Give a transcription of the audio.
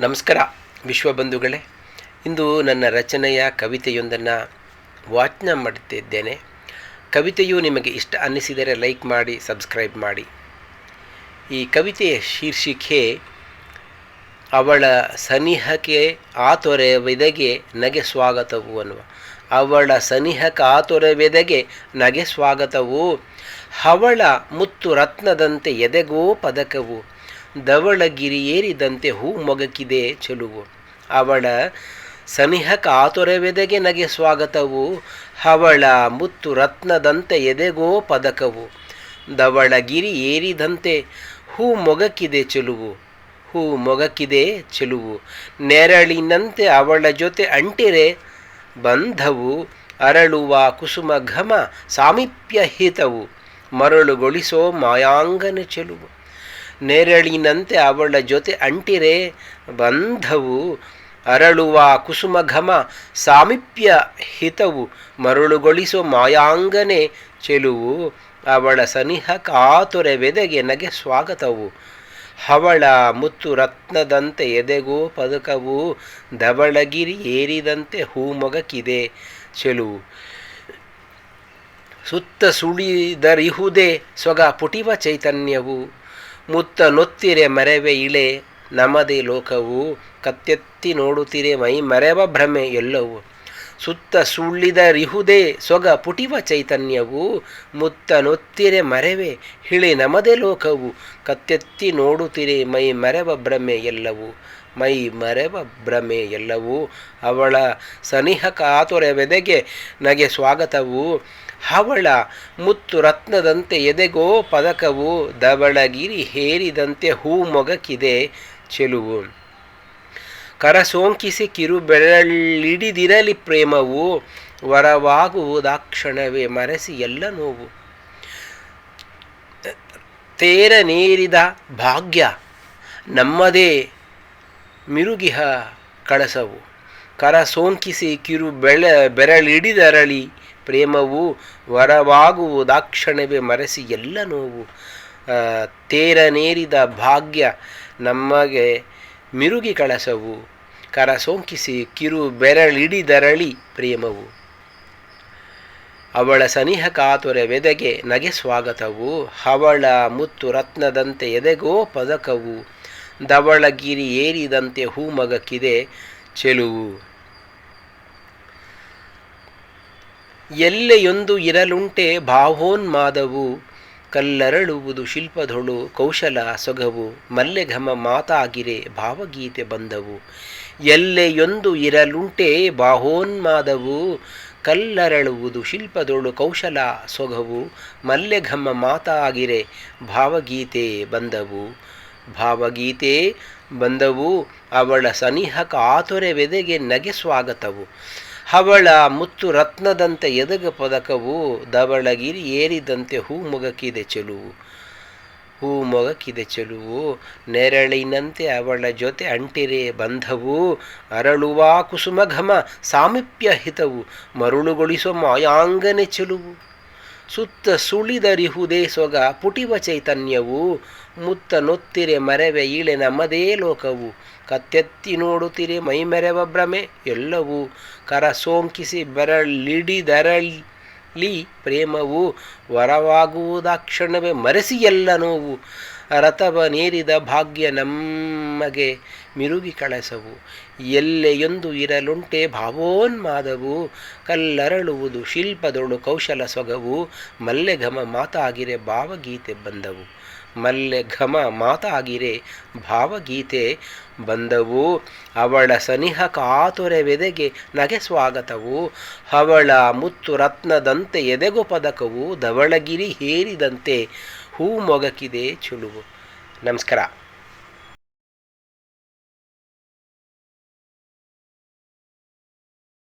ನಮಸ್ಕಾರ ವಿಶ್ವಬಂಧುಗಳೇ ಇಂದು ನನ್ನ ರಚನೆಯ ಕವಿತೆಯೊಂದನ್ನು ವಾಚನ ಮಾಡುತ್ತಿದ್ದೇನೆ ಕವಿತೆಯು ನಿಮಗೆ ಇಷ್ಟ ಅನ್ನಿಸಿದರೆ ಲೈಕ್ ಮಾಡಿ, ಸಬ್ಸ್ಕ್ರೈಬ್ ಮಾಡಿ. ಈ ಕವಿತೆಯ ಶೀರ್ಷಿಕೆ, ಅವಳ ಸನಿಹಕ್ಕೆ ಆತೊರೆವೆದೆಗೆ ನಗೆ ಸ್ವಾಗತವು ಅನ್ನುವ. ಅವಳ ಸನಿಹಕ ಆತೊರೆವೆದೆಗೆ ನಗೆ ಸ್ವಾಗತವು. ಹವಳ ಮುತ್ತು ರತ್ನದಂತೆ ಎದೆಗೋ ಪದಕವು. ಧವಳಗಿರಿ ಏರಿದಂತೆ ಹೂ ಮೊಗಕಿದೆ ಚೆಲುವು. ಅವಳ ಸನಿಹ ಕಾತೊರೆವೆದೆಗೆ ನಗೆ ಸ್ವಾಗತವು. ಹವಳ ಮುತ್ತು ರತ್ನದಂತೆ ಎದೆಗೋ ಪದಕವು. ಧವಳಗಿರಿ ಏರಿದಂತೆ ಹೂ ಮೊಗಕಿದೆ ಚೆಲುವು. ಹೂ ಮೊಗಕಿದೆ ಚೆಲುವು. ನೆರಳಿನಂತೆ ಅವಳ ಜೊತೆ ಅಂಟಿರೆ ಬಂಧವು. ಅರಳುವ ಕುಸುಮ ಘಮ ಸಾಮೀಪ್ಯ ಹಿತವು ಮರಳುಗೊಳಿಸೋ ಮಾಯಾಂಗನ ಚೆಲುವು. ನೆರಳಿನಂತೆ ಅವಳ ಜೊತೆ ಅಂಟಿರೆ ಬಂಧವು ಅರಳುವ ಕುಸುಮಘಮ ಸಾಮೀಪ್ಯ ಹಿತವು ಮರಳುಗೊಳಿಸೋ ಮಾಯಾಂಗನೆ ಚೆಲುವು ಅವಳ ಸನಿಹ ಕಾತೊರೆವೆದೆಗೆ ನಗೆ ಸ್ವಾಗತವು. ಹವಳ ಮುತ್ತು ರತ್ನದಂತೆ ಎದೆಗೋ ಪದಕವು ಧವಳಗಿರಿ ಏರಿದಂತೆ ಹೂಮೊಗಕಿದೆ ಚೆಲುವು. ಸುತ್ತ ಸುಳಿದರಿಹುದೇ ಸೊಗ ಪುಟಿವ ಚೈತನ್ಯವು. ಮುತ್ತ ನೊತ್ತಿರೆ ಮರೆವೆ ಇಳೆ ನಮದೆ ಲೋಕವು, ಕತ್ತೆತ್ತಿ ನೋಡುತ್ತಿರೆ ಮೈ ಮರೆವ ಭ್ರಮೆ ಎಲ್ಲವು. ಸುತ್ತ ಸುಳ್ಳಿದ ರಿಹುದೇ ಸೊಗ ಪುಟಿವ ಚೈತನ್ಯವು ಮುತ್ತ ನೊತ್ತಿರೆ ಮರೆವೆ ಹಿಳೆ ನಮದೆ ಲೋಕವು, ಕತ್ತೆತ್ತಿ ನೋಡುತ್ತಿರೆ ಮೈ ಮರೆವ ಭ್ರಮೆ ಎಲ್ಲವು. ಮೈ ಮರೆವ ಭ್ರಮೆ ಎಲ್ಲವು. ಅವಳ ಸನಿಹ ಕಾತೊರೆವೆದೆಗೆ ನಗೆ ಸ್ವಾಗತವು. ಹವಳ ಮುತ್ತು ರತ್ನದಂತೆ ಎದೆಗೋ ಪದಕವು ದಬಳಗಿರಿ ಹೇರಿದಂತೆ ಹೂ ಮೊಗಕಿದೆ ಚೆಲುವು. ಕರಸೋಂಕಿಸಿ ಕಿರು ಬೆರಳಿಡಿದಿರಲಿ ಪ್ರೇಮವು, ವರವಾಗುವುದಾಕ್ಷಣವೇ ಮರೆಸಿ ಎಲ್ಲ ನೋವು. ತೇರನೇರಿದ ಭಾಗ್ಯ ನಮ್ಮದೇ ಮಿರುಗಿಹ ಕಳಸವು. ಕರ ಸೋಂಕಿಸಿ ಕಿರು ಬೆಳ ಬೆರಳಿಡಿದರಳಿ ಪ್ರೇಮವು ವರವಾಗುವುದಾಕ್ಷಣವೇ ಮರೆಸಿ ಎಲ್ಲ ನೋವು. ತೇರನೇರಿದ ಭಾಗ್ಯ ನಮಗೆ ಮಿರುಗಿ ಕಳಸವು. ಕರ ಸೋಂಕಿಸಿ ಕಿರು ಬೆರಳಿಡಿದರಳಿ ಪ್ರೇಮವು. ಅವಳ ಸನಿಹ ಕಾತೊರೆವೆದೆಗೆ ನಗೆ ಸ್ವಾಗತವು. ಹವಳ ಮುತ್ತು ರತ್ನದಂತೆ ಎದೆಗೋ ಪದಕವು. ಧವಳಗಿರಿ ಏರಿದಂತೆ ಹೂಮಗಕ್ಕಿದೆ ಚೆಲುವು. ಎಲ್ಲೆಯೊಂದು ಇರಲುಂಟೆ ಭಾವೋನ್ಮಾದವು ಕಲ್ಲರಳುವುದು ಶಿಲ್ಪಧೊಳು ಕೌಶಲ ಸೊಗವು, ಮಲ್ಲೆಘಮ ಮಾತಾಗಿರೆ ಭಾವಗೀತೆ ಬಂದವು. ಎಲ್ಲೆಯೊಂದು ಇರಲುಂಟೆ ಬಾಹೋನ್ಮಾದವು ಕಲ್ಲರಳುವುದು ಶಿಲ್ಪದೊಳು ಕೌಶಲ ಸೊಗವು, ಮಲ್ಲೆಘಮ ಮಾತಾಗಿರೆ ಭಾವಗೀತೆ ಬಂದವು. ಭಾವಗೀತೆ ಬಂದವು, ಅವಳ ಸನಿಹ ಕಾತೊರೆವೆದೆಗೆ ನಗೆ ಸ್ವಾಗತವು. ಹವಳ ಮುತ್ತು ರತ್ನದಂತೆ ಎದಗ ಪದಕವು ದವಳಗಿರಿ ಏರಿದಂತೆ ಹೂ ಮೊಗಕಿದೆ ಚೆಲುವು. ಹೂ ಮೊಗಕಿದೆ ಚೆಲುವು. ನೆರಳಿನಂತೆ ಅವಳ ಜೊತೆ ಅಂಟಿರೇ ಬಂಧವು. ಅರಳುವ ಕುಸುಮ ಘಮ ಸಾಮೀಪ್ಯ ಹಿತವು ಮರುಳುಗೊಳಿಸೋ ಮಾಯಾಂಗನೆ ಚೆಲುವು. ಸುತ್ತ ಸುಳಿದರಿಹುದೇ ಸೊಗ ಪುಟಿವ ಚೈತನ್ಯವು, ಮುತ್ತ ನೊತ್ತಿರೆ ಮರೆವೆ ಈಳೆ ನಮ್ಮದೇ ಲೋಕವು, ಕತ್ತೆತ್ತಿ ನೋಡುತ್ತಿರೆ ಮೈಮೆರೆವ ಭ್ರಮೆ ಎಲ್ಲವೂ, ಕರ ಸೋಂಕಿಸಿ ಬೆರಳಿಡಿದರಳಿ ಪ್ರೇಮವು ವರವಾಗುವುದಾಕ್ಷಣವೇ ಮರೆಸಿ ಎಲ್ಲ ನೋವು ರಥವ ನೀರಿದ ಭಾಗ್ಯ ನಮಗೆ ಮಿರುಗಿ ಕಳಸವು. ಎಲ್ಲೆಯೊಂದು ಇರಲುಂಟೆ ಭಾವೋನ್ಮಾದವು. ಕಲ್ಲರಳುವುದು ಶಿಲ್ಪದೊಳು ಕೌಶಲ ಸೊಗವು ಮಲ್ಲೆಘಮ ಮಾತಾಗಿರೆ ಭಾವಗೀತೆ ಬಂದವು. ಮಲ್ಲೆ ಘಮ ಮಾತಾಗಿರೆ ಭಾವಗೀತೆ ಬಂದವು. ಅವಳ ಸನಿಹ ಕಾತೊರೆವೆದೆಗೆ ನಗೆ ಸ್ವಾಗತವು. ಅವಳ ಮುತ್ತು ರತ್ನದಂತೆ ಎದೆಗು ಪದಕವು. ಧವಳಗಿರಿ ಹೇರಿದಂತೆ ಹೂ ಮೊಗಕಿದೆ ಚುಳುವು ನಮಸ್ಕಾರ.